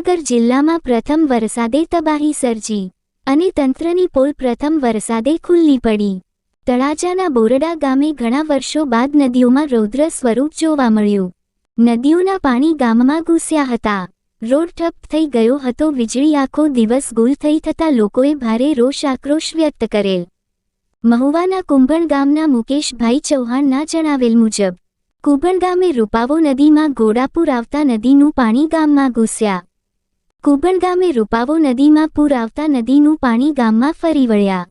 ભાવનગર જિલ્લામાં પ્રથમ વરસાદે તબાહી સર્જી અને તંત્રની પોલ પ્રથમ વરસાદે ખુલ્લી પડી. તળાજાના બોરડા ગામે ઘણા વર્ષો બાદ નદીઓમાં રૌદ્ર સ્વરૂપ જોવા મળ્યું. નદીઓના પાણી ગામમાં ઘૂસ્યા હતા. રોડ ઠપ થઈ ગયો હતો, વીજળી આખો દિવસ ગુલ થઈ થતાં લોકોએ ભારે રોષ આક્રોશ વ્યક્ત કરેલ. મહુવાના કુંભણ ગામના મુકેશભાઈ ચૌહાણના જણાવેલ મુજબ, કુંભણ ગામે રૂપાવો નદીમાં ઘોડાપુર આવતા નદીનું પાણી ગામમાં ઘૂસ્યા. કુંભણ ગામે રૂપાવો નદીમાં પૂર આવતા નદીનું પાણી ગામમાં ફરી વળ્યા.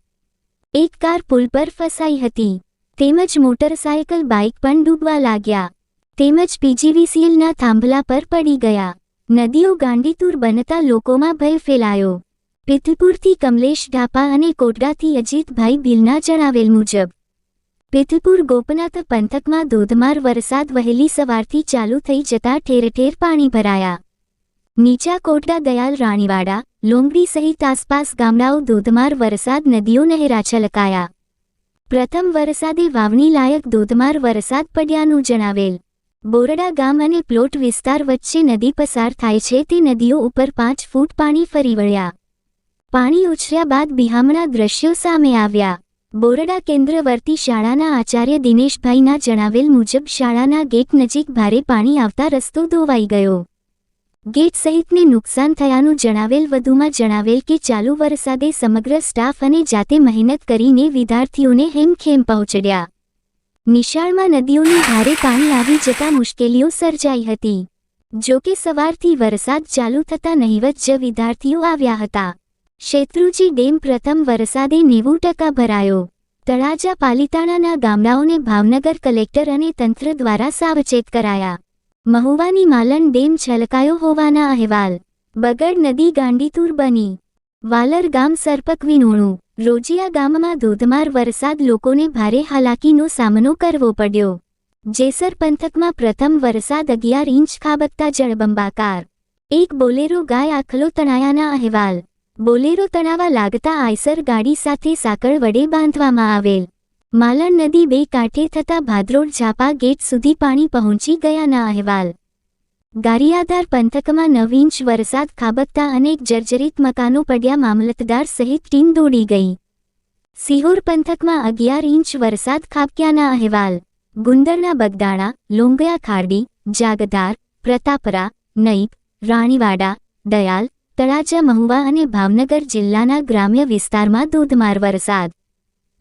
એક કાર પુલ પર ફસાઈ હતી. તેમજ મોટરસાયકલ, બાઇક પણ ડૂબવા લાગ્યા. તેમજ પીજીવીસીએલના થાંભલા પર પડી ગયા. નદીઓ ગાંડીતુર બનતા લોકોમાં ભય ફેલાયો. પિથલપુરથી કમલેશ ઢાપા અને કોટડાથી અજીતભાઈ ભીલના જણાવેલ મુજબ પિથલપુર ગોપનાથ પંથકમાં ધોધમાર વરસાદ વહેલી સવારથી ચાલુ થઈ જતા ઠેર ઠેર પાણી ભરાયા. નીચા કોટડા દયાલ રાણીવાડા, લોંગડી સહિત આસપાસ ગામડાઓ ધોધમાર વરસાદ નદીઓ નહેરા છલકાયા પ્રથમ વરસાદે વાવણી લાયક ધોધમાર વરસાદ પડ્યાનું જણાવેલ. બોરડા ગામ અને પ્લોટ વિસ્તાર વચ્ચે નદી પસાર થાય છે તે નદીઓ ઉપર પાંચ ફૂટ પાણી ફરી વળ્યા. પાણી ઉછર્યા બાદ બિહામણા દ્રશ્યો સામે આવ્યા. બોરડા કેન્દ્રવર્તી શાળાના આચાર્ય દિનેશભાઈના જણાવેલ મુજબ શાળાના ગેટ નજીક ભારે પાણી આવતા રસ્તો ધોવાઈ ગયો. ગેટ સહિતને નુકસાન થયાનું જણાવેલ, વધુમાં જણાવેલ કે ચાલુ વરસાદે સમગ્ર સ્ટાફ અને જાતે મહેનત કરીને વિદ્યાર્થીઓને હેમખેમ પહોંચડ્યા. નિશાળમાં નદીઓની ભારે પાણી આવી જતા મુશ્કેલીઓ સર્જાઈ હતી. જો કે સવારથી વરસાદ ચાલુ થતા નહીવત જ વિદ્યાર્થીઓ આવ્યા હતા. શેત્રુજી ડેમ પ્રથમ વરસાદે નેવું ટકા ભરાયો. તળાજા પાલિતાણાના ગામડાઓને ભાવનગર કલેક્ટર અને તંત્ર દ્વારા સાવચેત કરાયા. મહુવાની માલણ ડેમ છલકાયો હોવાના અહેવાલ. બગડ નદી ગાંડીતુર બની. વાલર ગામ સરપક વિનોણું. રોજિયા ગામમાં ધોધમાર વરસાદ લોકોને ભારે હાલાકીનો સામનો કરવો પડ્યો. જેસર પંથકમાં પ્રથમ વરસાદ અગિયાર ઇંચ ખાબકતા જળબંબાકાર. એક બોલેરો ગાય આખલો તણાયાના અહેવાલ. બોલેરો તણાવા લાગતા આયસર ગાડી સાથે સાંકળ વડે બાંધવામાં આવેલ. માલણ નદી બે કાંઠે થતા ભાદરોડ ઝાપા ગેટ સુધી પાણી પહોંચી ગયાના અહેવાલ. ગારિયાધાર પંથકમાં નવ ઇંચ વરસાદ ખાબકતા અનેક જર્જરિત મકાનો પડ્યા મામલતદાર સહિત ટીમ દોડી ગઈ. સિહોર પંથકમાં અગિયાર ઇંચ વરસાદ ખાબક્યાના અહેવાલ. ગુંદરના બગદાણા, લોંગયા ખારડી, જાગધાર, પ્રતાપરા, નઈપ, રાણીવાડા, દયાલ, તળાજા મહુવા અને ભાવનગર જિલ્લાના ગ્રામ્ય વિસ્તારમાં ધોધમાર વરસાદ.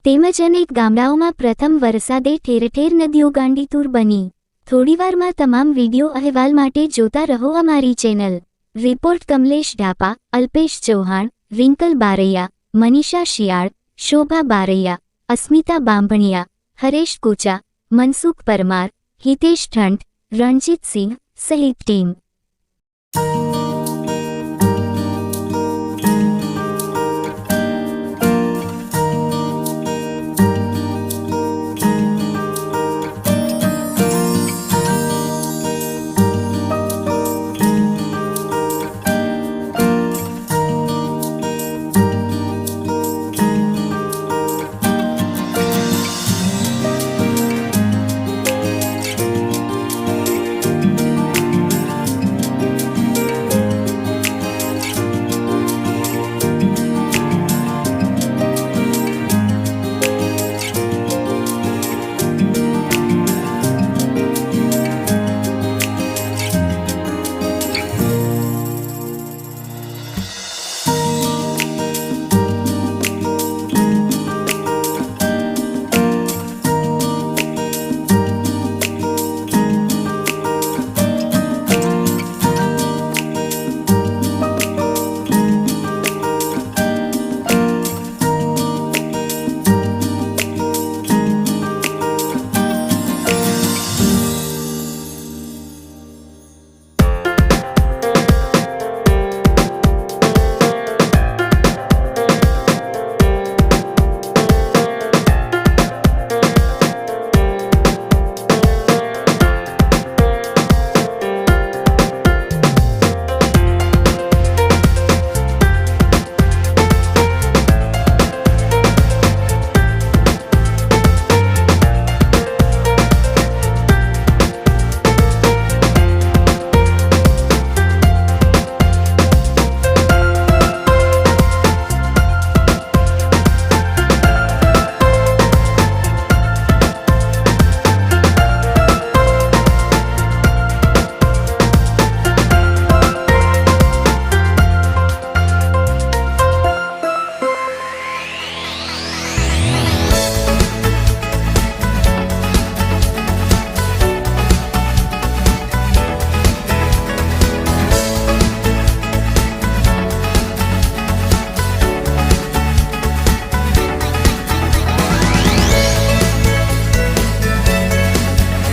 તેમજ અનેક ગામડાઓમાં પ્રથમ વરસાદે ઠેરઠેર નદીઓ ગાંડીતુર બની. થોડીવારમાં તમામ વિડિયો અહેવાલ માટે જોતા રહો અમારી ચેનલ. રિપોર્ટ કમલેશ ઢાપા અલ્પેશ ચૌહાણ, રિંકલ બારૈયા, મનીષા શિયાળ, શોભા બારૈયા, અસ્મિતા બાંભણિયા, હરેશ કોચા, મનસુખ પરમાર, હિતેશ ઠંટ રણજીત સિંહ સહિત ટીમ.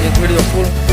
Gente, perdeu.